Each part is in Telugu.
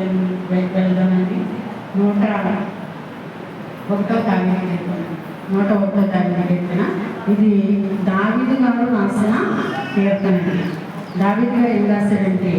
వెళ్దామండి. నూట ఒకటో తారీఖు కీర్తన నూట ఒకటో తారీఖు కీర్తన ఇది దావిది గారు రాసిన కీర్తన దావిది గారు ఏం రాశాడంటే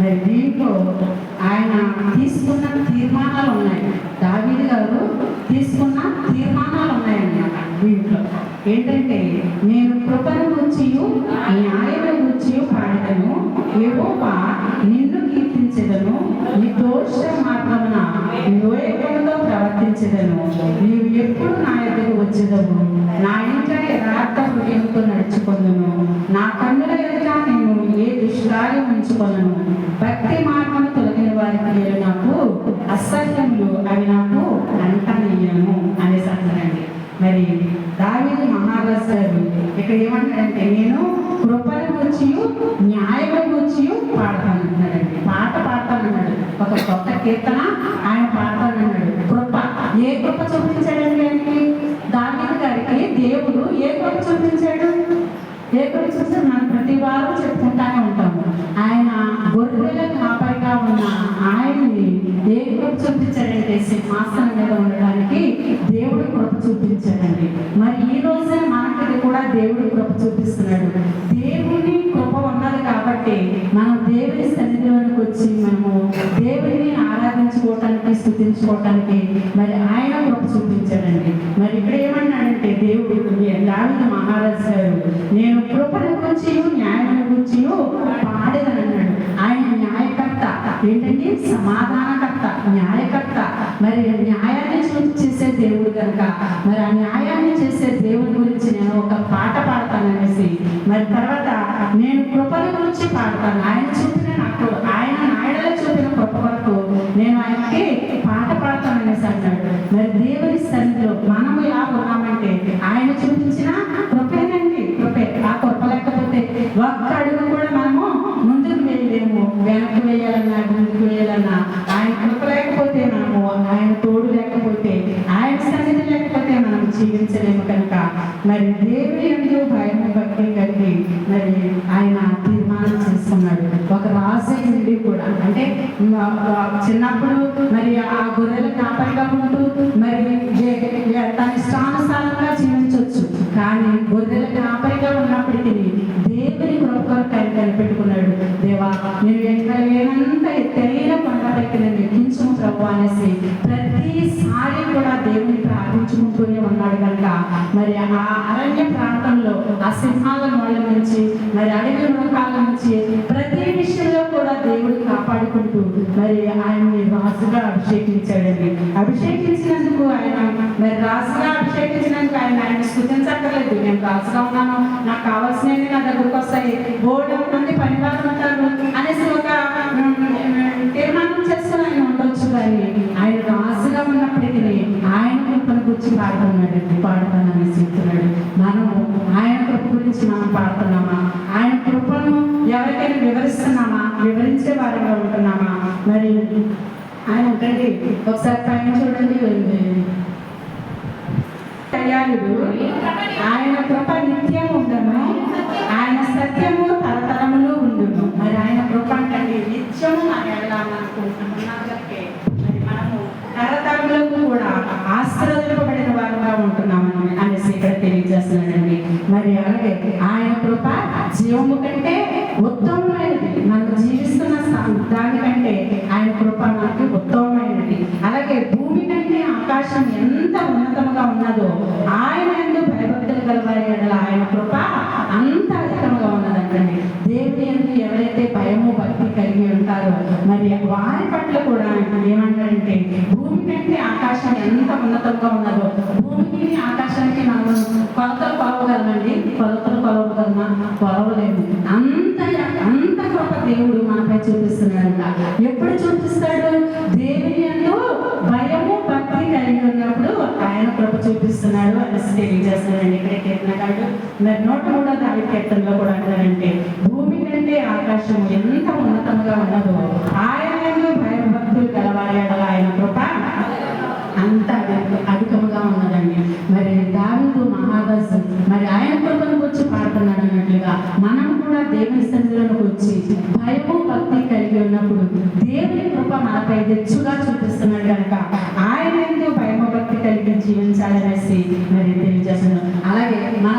మరి దీంట్లో ఆయన తీసుకున్న తీర్మానాలు ఉన్నాయి. దావిది గారు తీసుకున్న తీర్మానాలు ఉన్నాయన్నమాట దీంట్లో ఏంటంటే యథార్థ హృదయంతో నా కన్నుల ఎదుట నేను ఏ దుష్కార్యం ఉంచుకొనను భక్తి మార్గం తొలగిన వారి నేను నాకు అసహ్యములు అవి నాకు అంటనీయను అనేసి అంటారండి మరి దావీదు మహారాజు గారు ఇక్కడ ఏమంటాడంటే నేను కృపను గురించి న్యాయం గురించి పాడతాను అన్నాడండి పాట పాడతానన్నాడు. ఒక కొత్త కీర్తన ఆయన పాడతానన్నాడు. కృప ఏ కృప చూపించాడండి ఆయనకి దావీదు గారికి దేవుడు ఏ కృప చూపించాడు ఏ కృప చూపించాడు మనం ప్రతి వారం చెప్పుకుంటానే ఉంటాము. ఆయన గొర్రెల కాపరిగా ఉన్న ఆయన్ని ఏ కృప చూపించాడంటే సింహాసనం మీద ఉండడానికి దేవుడు కృప చూపించాడండి. మరి ఈ రోజే మనకి కూడా దేవుడు కృప చూపిస్తున్నాడు. దేవుని కృప ఉన్నది కాబట్టి మనం దేవుని సన్నిధిలోనికి వచ్చి మనము దేవుని ఆరాధించుకోవటానికి స్థుతించుకోవటానికి మరి ఆయన కృప చూపించాడండి. మరి సమాధానకర్త న్యాయకర్త. మరి న్యాయాన్ని చేసే దేవుడు కనుక మరి ఆ న్యాయాన్ని చేసే దేవుడి గురించి నేను ఒక పాట పాడతాననేసి మరి తర్వాత నేను కృపల గురించి పాడతాను. ఆయన చూపిన మరి తన ఇష్టానుసారంగా జీవించవచ్చు. కానీ గొర్రెల కాపరిగా ఉన్నప్పటికీ దేవుని కృప కొరకు ఆయన కనిపెట్టుకున్నాడు. దేవా నేను ఎక్కడ లేనంత ఎత్తైన కొండపైకి నేను ఎక్కించుము ప్రభు అనేసి ప్రతిసారి కూడా దేవుని ప్రార్థించుకుంటూనే ఉన్నాడు కనుక. మరి ఆ అరణ్య ప్రాంతంలో ఆ సింహాలను నుంచి మరి అడవి కాలం నుంచి ప్రతి విషయంలో కూడా దేవుడు కాపాడుకుంటూ మరి ఆయన్ని రాసుగా అభిషేకించాడండి. అభిషేకించినందుకు ఆయన మరి రాసుగా అభిషేకించినందుకు ఆయన ఆయన స్థుతించక్కర్లేదు. నేను రాసుగా ఉన్నాను నాకు కావాల్సినవి నా దగ్గరకు వస్తాయి. బోర్డు మంది పని వాళ్ళు ఉంటారు అనేసి ఒక తీర్మానం చేసుకుని ఆయన ఉండొచ్చు కానీ ఆయన రాసుగా ఉన్నప్పటికీ ఆయన కృపను గురించి పాడుతున్నాడు పాడుతానని చెప్తున్నాడు. మనము ఆయన కృప గురించి మనం పాడతాం ఆయన ఒకసారి పైన చూడండి దయాళుడు ఆయన కృప నిత్యం ఉండను. ఆయన సత్యము తరతరములు ఉండును. మరి ఆయన కృప అంటే నిత్యము మన మరి మనము తరతరములకు కూడా ఆశీర్వదింపబడిన వారుగా ఉంటున్నామని అనేసి ఇక్కడ తెలియజేస్తున్నాడండి. మరి అలాగే ఆయన కృప జీవము కంటే ఉత్తమమైనది. మనకు జీవిస్తున్న స- దానికంటే ఆయన కృప మనకు ఉత్తమమైనది అలాగే భూమి ఆకాశం ఎంత ఉన్నతముగా ఉన్నదో ఆయన ఎందు భయభక్తులు కలవారి ఎడల ఆయన కృప అంత అధికంగా ఉన్నదండి దేవుని ఎందు ఎవరైతే భయము భక్తి కలిగి ఉంటారో మరి వారి పట్ల కూడా ఏమంటారంటే భూమి కంటే ఆకాశం ఎంత ఉన్నతంగా ఉన్నదో భూమికి ఆకాశానికి మనం కొలతలు కొలవగలమండి? కొలతలు కొలవగలమా? కొలవలేము. అంత అంత కృప దేవుడు మనపై చూపిస్తున్నాడు ఎప్పుడు చూపిస్తాడు? దేవుని ఎందు భయము భక్తి కలిగి ఉన్నప్పుడు ప్రభు చూపిస్తున్నాడు అనేసి తెలియజేస్తున్నాడు ఇక్కడ కీర్తనకాడు మరి నూట మూడో దాని కీర్తనలో కూడా అంటారంటే భూమి కంటే ఆకాశం ఎంత ఉన్నతంగా ఉన్నదో ఆయన భయభక్తులు గలవారి ఆయన కృప. అంత అధికముగా ఉన్నదండి. మరి దావిదు మహాదాసు మరి ఆయన కృపను వచ్చి పాడుతున్నాడు అన్నట్లుగా మనం కూడా దేవుని సన్నిధిలోకి వచ్చి భయము భక్తి కలిగి ఉన్నప్పుడు దేవుని కృప మనపై తెచ్చుగా హెచ్చుగా జీవించాలనేసి మరి తెలియజేస్తున్నాడు అలాగే మన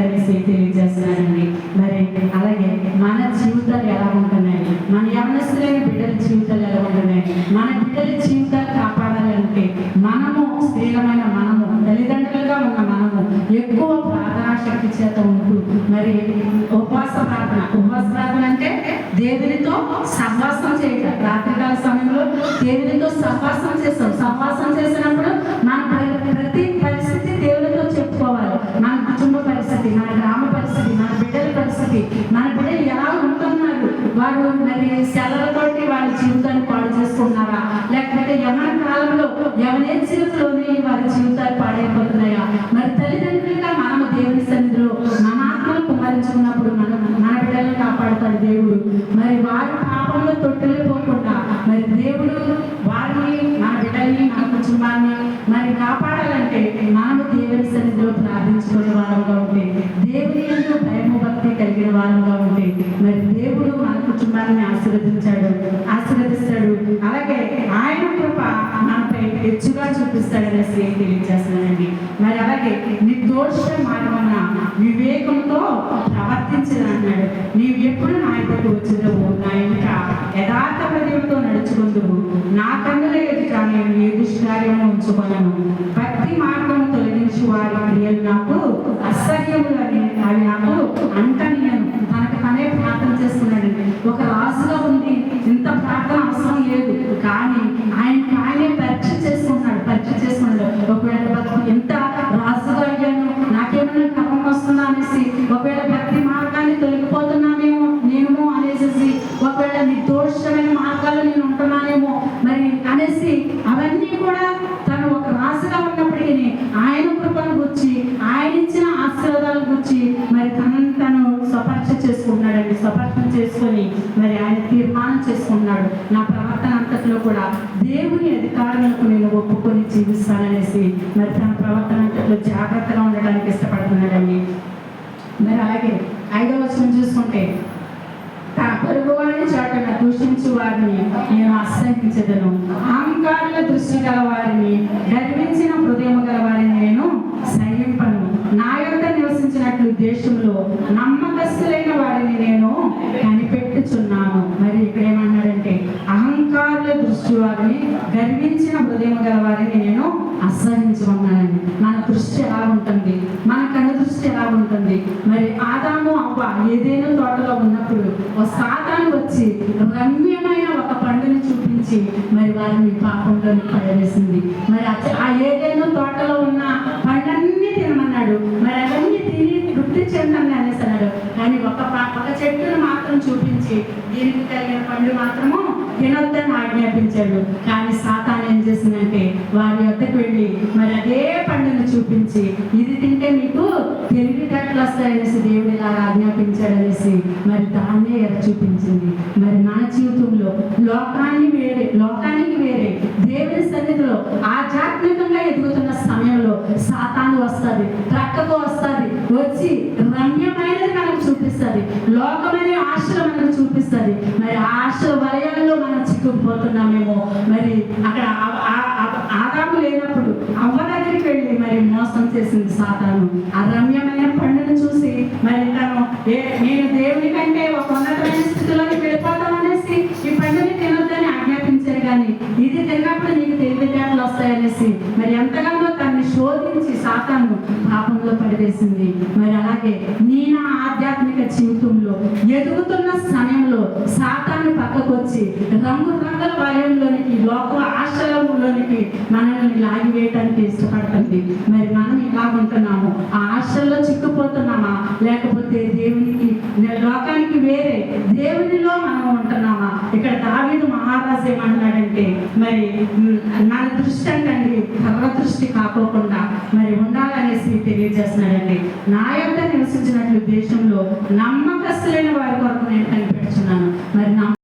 హెచ్చుగా ఉంటుందనేసి మరి అలాగే మన జీవితాలు ఎలా ఉంటున్నాయి? మన యవనస్తులైన బిడ్డల జీవితాలు ఎలా ఉంటున్నాయి? మన మరి సెలవులతోటి వాళ్ళ జీవితాన్ని పాడు చేసుకుంటున్నారా లేకపోతే యమన కాలంలో యవనే జీవితంలోనే వారి జీవితాలు పాడైపోతున్నాయా? మరి తల్లిదండ్రులుగా మనము దేవుని సన్నిధిలో మన ఆత్మను కుమరించుకున్నప్పుడు మన మన బిడ్డలను కాపాడుతాడు దేవుడు. మరి వారి పాపంలో తొట్టులిపోకుండా మన కుటుంబాన్ని ఆశీర్వదించాడు ఆశీర్వదిస్తాడు. అలాగే ఆయన కృప మనపై హెచ్చుగా చూపిస్తాడనేసి తెలియజేస్తున్నానండి మరి అలాగే నిర్దోష మార్గమున వివేకంతో ప్రవర్తించదన్నాడు నీవు ఎప్పుడు నా ఇద్దరికి వచ్చిందవు నా ఇంట యథార్థ హృదయంతో నడుచుకుందువు. నా కన్నుల ఎదుట నేను ఏ దుష్కార్యము ఉంచుకొనను? భక్తి మార్గం తొలగించి వారి క్రియలు నాకు అసహ్యములని అవి నాకు అంటనీయను తనకు తనే ప్రార్థన చేస్తున్నాడండి ఒక రాజుగా ఉంది ఇంత ప్రార్థన అవసరం లేదు కానీ ఆయనకి ఆయనే పరీక్ష చేసుకుంటున్నాడు పరీక్ష చేసుకున్నాడు ఒకవేళ భక్తి ఎంత రాజుగా అయ్యాను నాకేమైనా కర్మం వస్తుందా అనేసి ఒకవేళ భక్తి మార్గాన్ని తొలగిపోతున్నానేమో నేనేమో అనేసి ఒకవేళ నిర్దోషమైన మార్గాలు నేను ఉంటున్నానేమో మరి అనేసి అవన్నీ కూడా తను ఒక రాజుగా ఉన్నప్పటికీ ఆయన కృపను గుర్చి ఆయన ఇచ్చిన ఆశీర్వాదాలను గుర్చి మరి తనను తను స్వపరీక్ష చేసుకుంటున్నాడండి. స్వపరీక్ష చేసుకొని మరి ఆయన తీర్మానం చేసుకున్నాడు నా ప్రవర్తన అంతట్లో కూడా దేవుని అధికారులకు నేను ఒప్పుకొని జీవిస్తాననేసి మరి తన ప్రవర్తన అంతట్లో జాగ్రత్తగా ఉండడానికి ఇష్టపడుతున్నాడండి. మరి అలాగే ఐదవ వచనం చూసుకుంటే తన పొరుగువారిని చాటున దూషించు వారిని నేను అసహించదను అహంకారుల దృష్టి గల వారిని గర్వించిన హృదయం గల వారిని ఉద్దేశంలో దేశంలో నమ్మకస్తులైన వారిని నేను కనిపెట్టుచున్నాను. మరి ఇక్కడ ఏమన్నాడంటే అహంకారుల దృష్టి వారిని గర్వించిన హృదయం గల వారిని నేను అసహించుకున్నానండి మన దృష్టి ఎలా ఉంటుంది? మన కను దృష్టి ఎలా ఉంటుంది? మరి ఆదాము అవ్వ ఏదైనా తోటలో ఉన్నప్పుడు ఒక సాతాను వచ్చి రమ్యమైన ఒక పండుని చూపించి మరి వారిని పాపంలో పడవేసింది. మరి ఆ- ఏదైనా తోటలో ఉన్న పండన్నీ తినమన్నాడు. మరి చెందండి అనేసి అన్నాడు కానీ ఒక ఒక చెట్టును మాత్రం చూపించి దీనికి కలిగిన పండు మాత్రము తినొద్దని ఆజ్ఞాపించాడు. కానీ సాతాన్ ఏం చేసిందంటే వారి వద్దకు వెళ్ళి మరి అదే పండును చూపించి ఇది తింటే మీకు తెలివితేటలు వస్తాయనేసి దేవుడు ఇలా ఆజ్ఞాపించాడనేసి మరి దాన్నే ఎర చూపించింది మరి మన జీవితంలో లోకాన్ని వేరే లోకానికి వేరే దేవుని సన్నిధిలో ఆధ్యాత్మికంగా ఎదుగుతున్న సమయంలో సాతాను వస్తుంది ప్రక్కకు వస్తుంది వచ్చి రమ్యమైనది మనకు చూపిస్తుంది లోకమైన ఆశలు మనకు చూపిస్తుంది మరి ఆ ఆశల వలయాల్లో మనం చిక్కుకుపోతున్నామేమో మరి అక్కడ ఆ- ఆ- ఆ- ఆదాము లేనప్పుడు అవ్వ దగ్గరికి వెళ్ళి మరి మోసం చేసింది సాతాను. ఆ రమ్యమైన పండును చూసి మరి తను నేను దేవుని కంటే ఒక ఉన్నతమైన స్థితిలోకి వెళ్ళిపోతాం అనేసి ఈ పండుని తినొద్దని ఆజ్ఞాపించారు. కానీ ఇది తిన్నప్పుడు నీకు తెలివితేటలు వస్తాయనేసి మరి సాతాను పాపంలో పడివేసింది. మరి అలాగే నీ నా ఆధ్యాత్మిక జీవితంలో ఎదుగుతున్న సమయంలో సాతాను పక్కకు వచ్చి రంగు రంగుల వలయంలోనికి లోక ఆశలంలోనికి మనల్ని లాగివేయటానికి ఇష్టపడుతుంది. మరి మనం ఇలా ఉంటున్నాము. ఆ ఆశల్లో చిక్కుపోతున్నామా? లేకపోతే దేవునికి దానికి వేరే. దేవునిలో మనం ఉంటున్నామా? ఇక్కడ దావీదు మహారాజు ఏమన్నాడంటే మరి నా దృష్టి అంటే కర్ర దృష్టి కాకోకుండా మరి ఉండాలనేసి తెలియజేస్తున్నాడండి. నా యొక్క నివసించినట్లు దేశంలో నమ్మకస్తులైన వారి కొరకు నేను కనిపెడుతున్నాను మరి